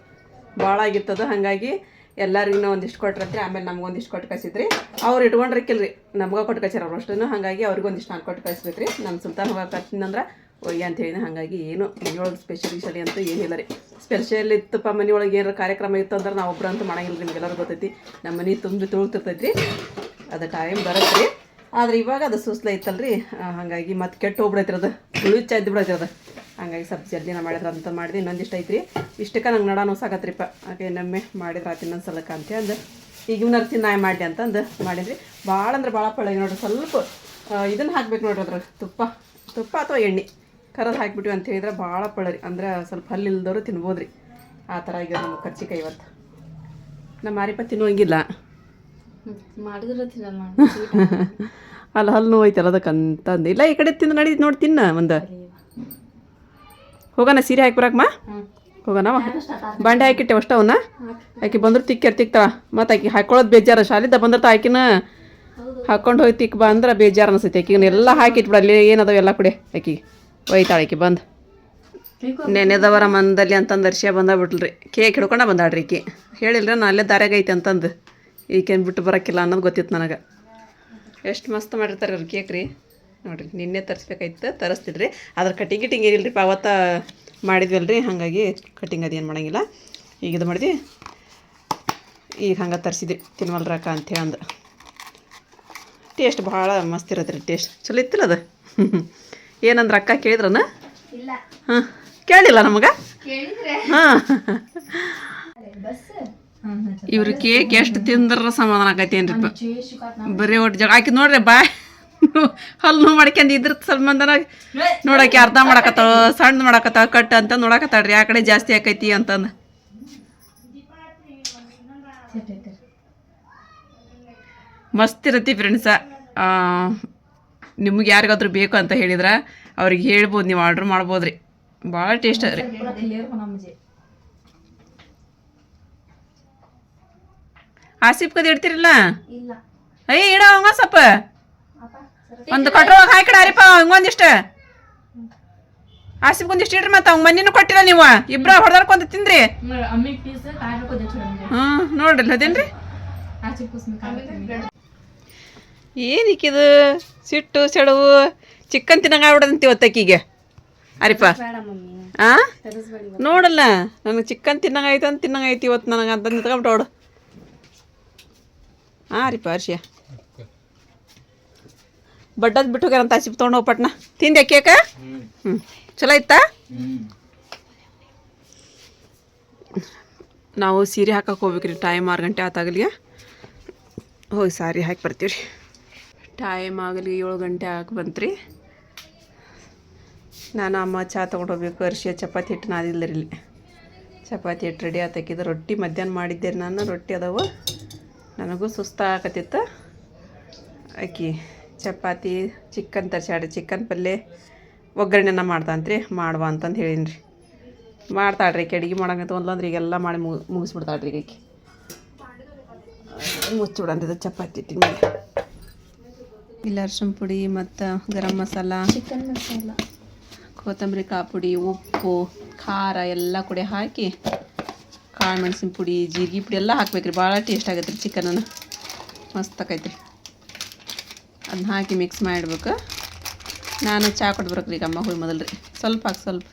ಭಾಳ ಆಗಿತ್ತದು ಹಾಗಾಗಿ ಎಲ್ಲರಿಗೂ ಒಂದಿಷ್ಟು ಕೊಟ್ಟಿರತ್ತೆ ಆಮೇಲೆ ನಮ್ಗೆ ಒಂದಿಷ್ಟು ಕೊಟ್ಟು ಕಳಿಸಿದ್ರಿ. ಅವ್ರು ಇಟ್ಕೊಂಡ್ರಿಕ್ಕಿಲ್ರಿ ನಮ್ಗೆ ಕೊಟ್ಟು ಕಳ್ಸ್ಯಾರ ಅವ್ರು ಅಷ್ಟನ್ನು ಹಾಗಾಗಿ ಅವ್ರಿಗೊಂದಿಷ್ಟು ನಾನು ಕೊಟ್ಟು ಕಳಿಸ್ಬೇಕ್ರಿ. ನಮ್ಮ ಸುಲ್ತಾನ್ ಹೋಗಕ್ಕೆ ಕಳ್ಸಿನಂದ್ರೆ ಒಯ್ಯ ಅಂತ ಹೇಳಿದ ಹಾಗಾಗಿ ಏನು ಮನೆಯೊಳಗೆ ಸ್ಪೆಷಲ್ ಗಿಶಲಿ ಅಂತ ಏನಿಲ್ಲ ರೀ. ಸ್ಪೆಷಲ್ ಇತ್ತಪ್ಪ ಮನೆಯೊಳಗೆ ಏನಾರ ಕಾರ್ಯಕ್ರಮ ಇತ್ತು ಅಂದ್ರೆ ನಾವು ಒಬ್ರು ಅಂತ ರೀ ನಿಮಗೆಲ್ಲರೂ ಗೊತ್ತೈತಿ. ನಮ್ಮ ಮನೆ ತುಂಬಿ ತುಳ್ತಿರ್ತೈತಿ ಅದು ಟೈಮ್ ಬರುತ್ತೆ ರೀ. ಆದ್ರೆ ಇವಾಗ ಅದು ಸುಸ್ಲ ಐತಲ್ರಿ ಹಾಗಾಗಿ ಮತ್ತೆ ಕೆಟ್ಟು ಹೋಗ್ಬಿಡೈತ್ರಿ ಅದು. ಹುಳುಚ್ಚ ಎದ್ದು ಬಿಡೈತ್ರಿ ಅದು. ಹಂಗಾಗಿ ಸ್ವಲ್ಪ ಜಲ್ದಿನ ಮಾಡಿದ್ರೆ ಅಂತ ಮಾಡಿದೆ. ಇನ್ನೊಂದಿಷ್ಟು ಐತ್ರಿ. ಇಷ್ಟಕ್ಕೆ ನಂಗೆ ನಡ ನೋಸಾಕತ್ರಿಪ್ಪ ಹಾಗೆ ನಮ್ಮೆ ಮಾಡಿದ್ರೆ ಆತಿ ಇನ್ನೊಂದು ಸಲಕ್ಕೆ ಅಂತ ಅಂದು. ಈಗ ಇವನರ್ ತಿನ್ನಾಯ ಮಾಡಿ ಅಂತಂದು ಮಾಡಿದ್ರಿ. ಭಾಳ ಅಂದ್ರೆ ಭಾಳ ಪಳ ನೋಡ್ರಿ. ಸ್ವಲ್ಪ ಇದನ್ನು ಹಾಕ್ಬೇಕು ನೋಡ್ರಿ ಅದ್ರ ತುಪ್ಪ. ತುಪ್ಪ ಅಥವಾ ಎಣ್ಣೆ. ಕರದು ಹಾಕ್ಬಿಟ್ವಿ ಅಂತ ಹೇಳಿದ್ರೆ ಭಾಳ ಪಳರಿ. ಅಂದ್ರೆ ಸ್ವಲ್ಪ ಹಲ್ಲಿಲ್ದವರು ತಿನ್ಬೋದು ರೀ ಆ ಥರ ಆಗ್ಯದ ನಮ್ಮ ಕರ್ಚಿಕಾಯಿ ಇವತ್ತು. ನಮ್ಮ ಮಾರಿಪ ತಿನ್ನುವಂಗಿಲ್ಲ. ಅಲ್ಲಿ ಹಲ್ಲು ನೋವು ಐತಲ್ಲ ಅದಕ್ಕಂತಂದು ಇಲ್ಲ ಈ ಕಡೆ ತಿಂದು ನಡೀತು ನೋಡಿ ತಿನ್ನ ಒಂದು. ಹೋಗೋಣ ಸೀರೆ ಹಾಕಿ ಬರಕಮ್ಮ ಹೋಗೋಣ ಬಾಂಡೆ ಹಾಕಿಟ್ಟೆ ಅಷ್ಟ ಅವನ್ನ? ಆಕೆ ಬಂದ್ರೆ ತಿಕ್ಕ್ಯಾರ ತಿಕ್ತಾಳ. ಮತ್ತು ಆಕಿ ಹಾಕೊಳ್ಳೋದು ಬೇಜಾರ ಶಾಲಿದ್ದ ಬಂದಿರ್ತಾ ಆಕಿನ ಹಾಕೊಂಡು ಹೋಗಿ ತಿಕ್ ಬಾ ಅಂದ್ರೆ ಬೇಜಾರು ಅನಿಸ್ತೈತೆ. ಆಕಿಗೆ ಎಲ್ಲ ಹಾಕಿಟ್ಬಿಡಲ್ಲಿ ಏನದಾವ ಎಲ್ಲ ಕುಡಿ ಆಕಿ. ಒಯ್ತಾಳೆ ಆಕಿ ಬಂದು. ನೆನೆದವರ ಮಂದಲ್ಲಿ ಅಂತಂದು ಅರ್ಶಿಯ ಬಂದ ಬಿಟ್ಲ್ರಿ. ಕೇಕ್ ಹಿಡ್ಕೊಂಡ ಬಂದಾಳ್ರಿ ಈಕಿ. ಹೇಳಿಲ್ರಿ ನಾನು ಅಲ್ಲೇ ದಾರ್ಯಾಗ ಐತೆ ಅಂತಂದು. ಈಕೇನು ಬಿಟ್ಟು ಬರೋಕ್ಕಿಲ್ಲ ಅನ್ನೋದು ಗೊತ್ತಿತ್ತು ನನಗೆ. ಎಷ್ಟು ಮಸ್ತ್ ಮಾಡಿರ್ತಾರೆ ಅವ್ರು ಕೇಕ್ ರೀ. ನೋಡಿರಿ, ನಿನ್ನೆ ತರಿಸ್ಬೇಕಾಯ್ತು, ತರಿಸ್ತಿದ್ರಿ. ಅದ್ರ ಕಟಿಂಗ್ ಗಿಟಿಂಗ್ ಏನಿಲ್ಲ ರೀ ಅವತ್ತ ಮಾಡಿದ್ವಲ್ರಿ, ಹಾಗಾಗಿ ಕಟಿಂಗ್ ಅದೇನು ಮಾಡಂಗಿಲ್ಲ. ಈಗ ಇದು ಮಾಡಿದ್ವಿ ಈಗ ಹಂಗೆ ತರಿಸಿದ್ವಿ ತಿನ್ವಲ್ರಕ್ಕ ಅಕ್ಕ ಅಂದು ಟೇಸ್ಟ್ ಭಾಳ ಮಸ್ತ್ ಇರತ್ತೆ ರೀ ಟೇಸ್ಟ್ ಚಲೋ ಇತ್ತಿಲ್ಲ ಅದು? ಏನಂದ್ರೆ ಅಕ್ಕ ಕೇಳಿದ್ರನ? ಇಲ್ಲ. ಹಾಂ ಕೇಳಿಲ್ಲ ನಮಗೆ? ಹಾಂ. ಇವ್ರ ಕೇಕ್ ಎಷ್ಟು ತಿಂದ್ರ ಸಮಾಧಾನ ಆಕೈತಿ ಏನ್ರಿಪ್ಪ ಬರೀ ಒಟ್ಟು ಜಗ ಹಾಕಿ ನೋಡ್ರಿ ಬಾಯ್ ಹಲ್ಲು ನೋವು ಮಾಡ್ಕೊಂಡು ಇದ್ರ ಸಂಬಂಧನ ನೋಡಕ್ಕೆ ಅರ್ಧ ಮಾಡಕತ್ತಾವ ಸಣ್ಣ ಮಾಡಕತ್ತಾವ ಕಟ್ ಅಂತ ನೋಡಕತ್ತಾಳ್ರಿ ಆ ಕಡೆ ಜಾಸ್ತಿ ಆಕೈತಿ ಅಂತಂದು. ಮಸ್ತ್ ಇರತಿ ಫ್ರೆಂಡ್ಸ ನಿಮ್ಗೆ ಯಾರಿಗಾದ್ರೂ ಬೇಕು ಅಂತ ಹೇಳಿದ್ರೆ ಅವ್ರಿಗೆ ಹೇಳ್ಬೋದು ನೀವು ಆರ್ಡ್ರ್ ಮಾಡ್ಬೋದ್ರಿ. ಭಾಳ ಟೇಸ್ಟ್ ರೀ ಆಸಿಫ್ ಕದ ಇಡ್ತಿರಲ್ಲ? ಇಲ್ಲ. ಅಯ್ಯ ಇಡ ಹಂಗ ಸ್ವಲ್ಪ. ಒಂದು ಕೊಟ್ರ ಹಾಕಿಡ ಅರಿಪ ಹಂಗೊಂದಿಷ್ಟ ಆಸಿಫ್ ಒಂದಿಷ್ಟು. ಇಡ್ರಿ ಮತ್ತೆ ಅವ್ನ ಮನಿನೂ ಕೊಟ್ಟಿಲ್ಲ ನೀವು. ಇಬ್ರ ಹೊಡೆದಾಡ್ಕೊಂತ ತಿಂದ್ರಿ. ಹ್ಞೂ ನೋಡ್ರಿ ಅದೇನ್ರಿ ಏನಿಕ್ಕಿದು ಸಿಟ್ಟು ಸೆಳವು ಚಿಕನ್ ತಿನ್ನಂಗ ಆಗ್ಬಿಡದಂತ ಇವತ್ತಕ್ಕಿಗೆ ಅರಿಪ. ಆ? ನೋಡಲ್ಲ. ನನಗೆ ಚಿಕನ್ ತಿನ್ನಂಗ ಐತೆ ಅಂತ ತಿನ್ನಂಗ ಐತಿ ಇವತ್ತು ನನಗೆ ಅಂತ ನಿಂತ್ಕೊಂಬಿಟ್ಟು ನೋಡು. ಹಾಂ ರೀಪ ಹರ್ಷಿಯ ಬಡ್ಡದ್ ಬಿಟ್ಟು ಹೋಗ್ಯಾರ ಅಂತ ಹಸಿಪ್ ತೊಗೊಂಡು ಹೋಗ್ಪಟ್ನ ತಿಂದೆ ಕೇಕ? ಹ್ಞೂ ಚಲೋ ಇತ್ತಾ ನಾವು ಸೀರೆ ಹಾಕಕ್ಕೆ ಹೋಗ್ಬೇಕ್ರಿ ಟೈಮ್ ಆರು ಗಂಟೆ ಆತಾಗಲಿಗೆ ಹೋಗಿ ಸಾರಿ ಹಾಕಿ ಬರ್ತೀವಿ ರೀ ಟೈಮ್ ಆಗಲಿ, ಏಳು ಗಂಟೆ ಆಗಿ ಬಂತ್ರಿ. ನಾನು ಅಮ್ಮ ಚಹಾ ತೊಗೊಂಡು ಹೋಗ್ಬೇಕು, ಅರ್ಶಿಯ ಚಪಾತಿ ಹಿಟ್ಟು ನಾದಿಲ್ಲ ಇಲ್ಲಿ ಚಪಾತಿ ಹಿಟ್ಟು ರೆಡಿ ಆತಕ್ಕಿದ್ದು ರೊಟ್ಟಿ ಮಧ್ಯಾಹ್ನ ಮಾಡಿದ್ದೆ ನಾನು, ರೊಟ್ಟಿ ಅದಾವು. ನನಗೂ ಸುಸ್ತಾಗತ್ತಿತ್ತು. ಅಕ್ಕಿ ಚಪಾತಿ ಚಿಕನ್ ತರಿಸಾಡ್ರಿ ಚಿಕನ್ ಪಲ್ಯ ಒಗ್ಗರಣೆನ ಮಾಡ್ತಾನ್ರಿ ಮಾಡುವ ಅಂತಂದು ಹೇಳೀನಿ ರೀ ಮಾಡ್ತಾಳ್ರಿ ಈಗ ಅಡುಗೆ ಮಾಡಂಗಂತ ಒಂದ್ಲಂದ್ರೆ ಈಗೆಲ್ಲ ಮಾಡಿ ಮುಗಿ ಮುಗಿಸ್ಬಿಡ್ತಾಳ್ರಿ ಈಗ ಅಕ್ಕಿ ಮುಚ್ಚಿಬಿಡಂತಿದ್ದು ಚಪಾತಿ ಮೇಲೆ. ಇಲ್ಲ ಅರ್ಶಿನ ಪುಡಿ ಮತ್ತು ಗರಂ ಮಸಾಲ ಚಿಕನ್ ಮಸಾಲ. ಕೊತ್ತಂಬರಿ ಕಾಪುಡಿ ಉಪ್ಪು ಖಾರ ಎಲ್ಲ ಕೂಡ ಹಾಕಿ ಕಾಳು ಮೆಣಸಿನ ಪುಡಿ ಜೀರಿಗೆ ಪುಡಿ ಎಲ್ಲ ಹಾಕ್ಬೇಕ್ರಿ. ಭಾಳ ಟೇಸ್ಟ್ ಆಗತ್ತೆ ರೀ ಚಿಕನನ್ನು ಮಸ್ತ್ ರೀ. ಅದನ್ನ ಹಾಕಿ ಮಿಕ್ಸ್ ಮಾಡಬೇಕು. ನಾನು ಚಹಾ ಕೊಡ್ಬೇಕು ರೀ ಈಗ ಅಮ್ಮ ಹೋಗಿ ಮೊದಲು ರೀ ಸ್ವಲ್ಪ ಹಾಕಿ ಸ್ವಲ್ಪ.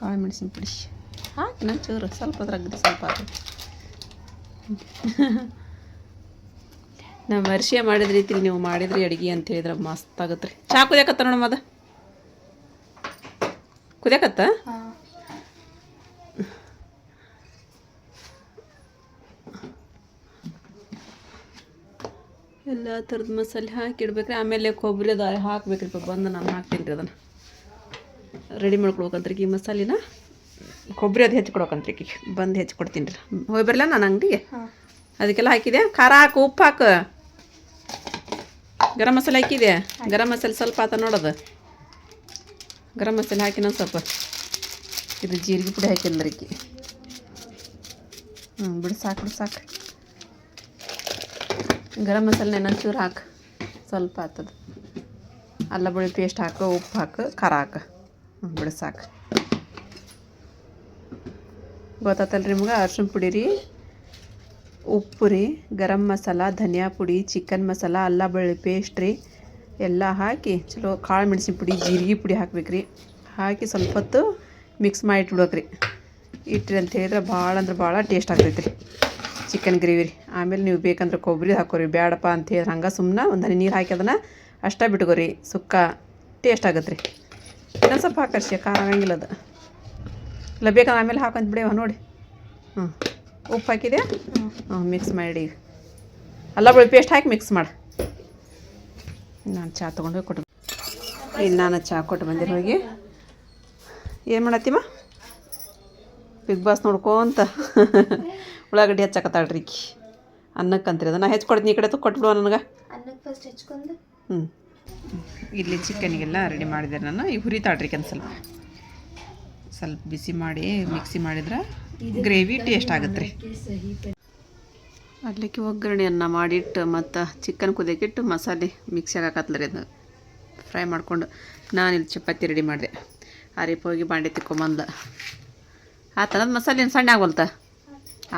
ಕಾಳು ಮೆಣಸಿನ ಪುಡಿ. ಹಾಕಿ ನಾನು ಚೂರು. ಸ್ವಲ್ಪ ಅದ್ರಾಗ ಸ್ವಲ್ಪ ಹಾಕಿ ನಮ್ಮ ಅರ್ಶಿಯ ಮಾಡಿದ ರೀತಿ ನೀವು ಮಾಡಿದ್ರಿ ಅಡುಗೆ ಅಂತ ಹೇಳಿದ್ರೆ ಮಸ್ತ್ ಆಗುತ್ತೆ ರೀ ಚಾ ಕುದಿಯಾಕತ್ತ ನೋಡಮ್ಮ ಅದ? ಕುದಿಯಾಕತ್ತ? ಎಲ್ಲ ಥರದ ಮಸಾಲೆ ಹಾಕಿ ಇಡ್ಬೇಕ್ರಿ. ಆಮೇಲೆ ಕೊಬ್ಬರಿ ಅದ ಹಾಕ್ಬೇಕ್ರಿಪ್ಪ ಬಂದು ನಾನು ಹಾಕ್ತೀನಿ ರೀ ಅದನ್ನು. ರೆಡಿ ಮಾಡ್ಕೊಳ್ಬೇಕಂತ್ರಿ ಈ ಮಸಾಲಿನ. ಕೊಬ್ಬರಿ ಅದು ಹೆಚ್ಚಿ ಕೊಡೋಕಂತ್ರಿ ಈಕಿಗೆ. ಬಂದು ಹೆಚ್ಚಿ ಕೊಡ್ತೀನಿ ರೀ ಹೋಗಿ ಬರಲ್ಲ ನಾನು ಅಂಗಡಿಗೆ? ಅದಕ್ಕೆಲ್ಲ ಹಾಕಿದೆ ಖಾರ ಹಾಕು ಉಪ್ಪು ಹಾಕು. ಗರಂ ಮಸಾಲೆ ಹಾಕಿದೆ ಗರಂ ಮಸಾಲೆ ಸ್ವಲ್ಪ ಆತ ನೋಡೋದು. ಗರಂ ಮಸಾಲೆ ಹಾಕಿನ ಸ್ವಲ್ಪ. ಇದು ಜೀರಿಗೆ ಪುಡಿ ಹಾಕಿ ಈಕಿ. ಹ್ಞೂ ಬಿಡು, ಸಾಕು ಬಿಡು, ಸಾಕು. ಗರಂ ಮಸಾಲೆ ಒಂಚೂರು ಹಾಕು. ಸ್ವಲ್ಪ ಆತದ. ಅಲ್ಲ ಬೆಳ್ಳುಳ್ಳಿ ಪೇಸ್ಟ್ ಹಾಕು, ಉಪ್ಪು ಹಾಕು, ಖಾರ ಹಾಕು. ಹ್ಞೂ ಬಿಡು, ಸಾಕು. ಗೊತ್ತಾತಲ್ರಿ ನಿಮ್ಗೆ ಅರ್ಶಿನ ಪುಡಿ ರೀ. ಉಪ್ಪು ರೀ ಗರಂ ಮಸಾಲ, ಧನಿಯಾ ಪುಡಿ, ಚಿಕನ್ ಮಸಾಲ, ಅಲ್ಲ ಬೆಳ್ಳುಳ್ಳಿ ಪೇಸ್ಟ್ ರೀ, ಎಲ್ಲ ಹಾಕಿ, ಚಲೋ ಕಾಳು ಮೆಣಸಿನ ಪುಡಿ, ಜೀರಿಗೆ ಪುಡಿ ಹಾಕ್ಬೇಕು ರೀ. ಹಾಕಿ ಸ್ವಲ್ಪ ಹೊತ್ತು ಮಿಕ್ಸ್ ಮಾಡಿ ಇಟ್ಬಿಡ್ಬೇಕು ರೀ ಇಟ್ರಿ ಅಂತ ಹೇಳಿದ್ರೆ ಭಾಳ ಅಂದ್ರೆ ಭಾಳ ಟೇಸ್ಟ್ ಆಗ್ತೈತೆ ರೀ. ಚಿಕನ್ ಗ್ರೇವಿ ರೀ. ಆಮೇಲೆ ನೀವು ಬೇಕಂದ್ರೆ ಕೊಬ್ಬರಿ ಹಾಕೋರಿ ಬೇಡಪ್ಪ ಅಂತ ಹೇಳಿದ್ರೆ ಹಂಗೆ ಸುಮ್ಮನೆ ಒಂದು ಹನಿ ನೀರು ಹಾಕಿ ಅದನ್ನು ಅಷ್ಟೇ ಬಿಟ್ಕೋರಿ, ಸುಕ್ಕ ಟೇಸ್ಟ್ ಆಗುತ್ತೆ ರೀ ಇನ್ನೊಂದು ಸ್ವಲ್ಪ ಹಾಕಿ ಖಾರ ಆಗಂಗಿಲ್ಲ ಅದು. ಇಲ್ಲ ಬೇಕಂದ್ರೆ ಆಮೇಲೆ ಹಾಕಂತ ಬಿಡೇವ ನೋಡಿ. ಹ್ಞೂ ಉಪ್ಪು ಹಾಕಿದೆ? ಹ್ಞೂ ಮಿಕ್ಸ್ ಮಾಡಿ. ಅಲ್ಲ ಬೆಳ್ಳಿ ಪೇಸ್ಟ್ ಹಾಕಿ ಮಿಕ್ಸ್ ಮಾಡಿ. ನಾನು ಚಹಾ ತೊಗೊಂಡೋಗಿ ಕೊಟ್ಟು ಇಲ್ಲಿ ನಾನು ಚಹಾ ಕೊಟ್ಟು ಬಂದಿರ ಹೋಗಿ. ಏನು ಮಾಡತ್ತೀಮ ಬಿಗ್ ಬಾಸ್ ನೋಡ್ಕೊಂತ ಉಳ್ಳಾಗಡ್ಡಿ ಹಚ್ಚಕತ್ತಾಳ್ರಿ ಈಕಿ. ಅನ್ನಕ್ಕಂತ್ರಿ ಅದನ್ನು ಹೆಚ್ಚು ಕೊಡ್ತೀನಿ ಈ ಕಡೆ ತೂ ಕೊಟ್ಬಿಡುವ ನನಗೆ. ಅನ್ನಕ್ಕೆ ಫಸ್ಟ್ ಹೆಚ್ಕೊಂಡು ಹ್ಞೂ ಇಲ್ಲಿ ಚಿಕನ್ಗೆಲ್ಲ ರೆಡಿ ಮಾಡಿದೆ ನಾನು. ಈಗ ಹುರಿತಾಳ್ರಿ ಒಂದು ಸ್ವಲ್ಪ ಬಿಸಿ ಮಾಡಿ ಮಿಕ್ಸಿ ಮಾಡಿದ್ರೆ ಗ್ರೇವಿ ಟೇಸ್ಟ್ ಆಗುತ್ತೆ ರೀ. ಅದ್ಲಿಕ್ಕೆ ಒಗ್ಗರಣೆಯನ್ನು ಮಾಡಿಟ್ಟು ಮತ್ತು ಚಿಕನ್ ಕುದಿಯಕ್ಕಿಟ್ಟು ಮಸಾಲೆ ಮಿಕ್ಸಿಗೆ ಹಾಕತ್ಲರಿ ಅದು ಫ್ರೈ ಮಾಡ್ಕೊಂಡು ನಾನು ಇಲ್ಲಿ ಚಪಾತಿ ರೆಡಿ ಮಾಡಿದೆ. ಆರಿಪ ಹೋಗಿ ಬಾಂಡೆ ತಿಕ್ಕೊಂಬಂದ. ಆತನದು ಮಸಾಲೆ ಏನು ಸಣ್ಣ ಆಗೋಲ್ತ?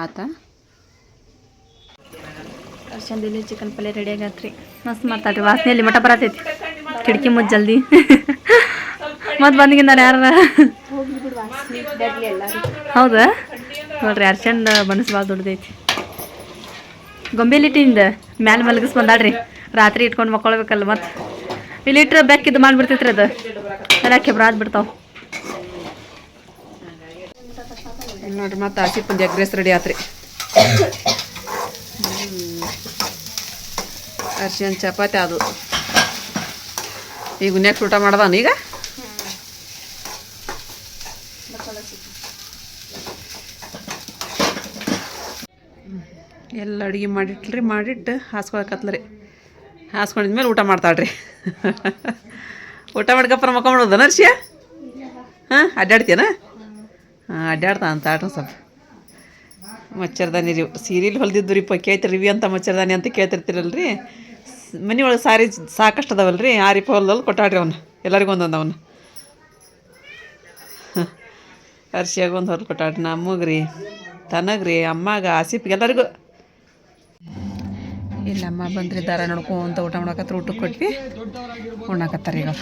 ಆತ? ಅರ್ಶಂದಿಲ್ಲಿ ಚಿಕನ್ ಪಲ್ಯ ರೆಡಿ ಆಗತ್ರಿ ಮಸ್ತ್ ಮಾಡ್ತಾಳ್ರಿ ವಾಸನೆಯಲ್ಲಿ ಮಠ ಬರತೈತಿ. ಕಿಟಕಿ ಮುಜ್ ಜಲ್ದಿ ಮತ್ತು ಬಂದಿಗಿಂದ ಯಾರ ಹೌದಾ? ನೋಡ್ರಿ ಅರ್ಶನ್ ಬಣಸ್ ಭಾಳ ದೊಡ್ಡದೈತಿ. ಗೊಂಬೆಲಿಟ್ಟಿಂದ ಮ್ಯಾಲೆ ಮಲಗಿಸ್ ಬಂದಾಳ್ರಿ. ರಾತ್ರಿ ಇಟ್ಕೊಂಡು ಮಕ್ಕೊಳ್ಬೇಕಲ್ಲ ಮತ್ತೆ. ಇಲ್ಲಿ ಇಟ್ರೆ ಇದು ಮಾಡಿಬಿಡ್ತೈತ್ರಿ ಅದು. ಎಲ್ಲ ಕೆಬ್ರಾದ್ ಬಿಡ್ತಾವ. ನೋಡ್ರಿ, ಮತ್ತು ಆಸಿ ಪುಂಜಿ ಅಗ್ರೆಸ್ ರೈಸ್ ರೆಡಿ ಆತ್ರಿ. ಅರ್ಶನ್ ಚಪಾತಿ ಅದು ಈಗ ನೆಕ್ಸ್ಟ್ ಊಟ ಮಾಡ್ದಾನ ಈಗ? ಎಲ್ಲ ಅಡುಗೆ ಮಾಡಿಟ್ಲ್ರಿ ಮಾಡಿಟ್ಟು ಹಾಸ್ಕೊಳಕತ್ಲರಿ. ಹಾಸ್ಕೊಂಡಿದ್ಮೇಲೆ ಊಟ ಮಾಡ್ತಾಳ್ರಿ. ಊಟ ಮಾಡ್ಕಪ್ಪ ಮಕ್ಕೊಂಬಿಡೋದು ನರ್ಷಿಯ ಹಾಂ, ಅಡ್ಡಾಡ್ತೀಯನ? ಹಾಂ ಅಡ್ಡಾಡ್ತಾ ಅಂತ ಆಟ ಸ್ವಲ್ಪ. ಮಚ್ಚರ್ದಾನಿ ರೀ, ಸೀರಿಯಲ್ ಹೊಲ್ದಿದ್ದು ರೀ ಪ ಕೇಳ್ತಿರಿ ರಿವಿ ಅಂತ ಮಚ್ಚರ್ದಾನಿ ಅಂತ ಕೇಳ್ತಿರ್ತೀರಲ್ರಿ. ಮನೆ ಒಳಗೆ ಸಾರಿ ಸಾಕಷ್ಟು ಅದಾವಲ್ಲ ರೀ ಆ ರೀಪ ಹೊಲ್ದಲ್ಲಿ ಕೊಟ್ಟಾಡ್ರಿ ಅವನು, ಎಲ್ಲರಿಗೂ ಒಂದೊಂದು ಅವನು. ಅರ್ಶಿಯಾಗ ಒಂದು ಹೊಲ್ದು ಕೊಟ್ಟಾಡ್ರಿ ನಮಗೆ ರೀ, ತನಗೆ ರೀ, ಅಮ್ಮಗೆ ಆಸಿಪ್ಗೆ ಎಲ್ಲರಿಗೂ. ಇಲ್ಲ ಅಮ್ಮ ಬಂದ್ರಿ ದಾರ ನೋಡ್ಕೊಂತ ಊಟ ಮಾಡಕತ್ರ, ಊಟಕ್ಕೆ ಕೊಟ್ವಿ. ಉಣ್ಣಾಕತ್ತಾರ ಈಗ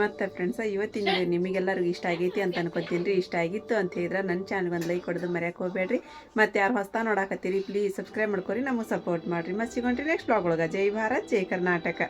ಮತ್ತೆ ಫ್ರೆಂಡ್ಸ ಇವತ್ತಿನ ನಿಮಗೆಲ್ಲರಿಗೂ ಇಷ್ಟ ಆಗೈತಿ ಅಂತ ಅನ್ಕೊತೀನಿ. ರೀ ಇಷ್ಟ ಆಗಿತ್ತು ಅಂತ ಹೇಳಿದ್ರೆ ನನ್ನ ಚಾನಲ್ಗೆ ಒಂದು ಲೈಕ್ ಕೊಡೋದು ಮರ್ಯಾಕ ಹೋಗ್ಬೇಡ್ರಿ. ಮತ್ತು ಯಾರು ಹೊಸ್ತಾ ನೋಡಾಕತ್ತೀರಿ ಪ್ಲೀಸ್ ಸಬ್ಸ್ಕ್ರೈಬ್ ಮಾಡ್ಕೊರಿ. ನಮಗೆ ಸಪೋರ್ಟ್ ಮಾಡಿರಿ. ಮತ್ತು ಸಿಗೋಣ್ರಿ ನೆಕ್ಸ್ಟ್ ಬ್ಲಾಗ್ ಒಳಗೆ. ಜೈ ಭಾರತ್, ಜೈ ಕರ್ನಾಟಕ.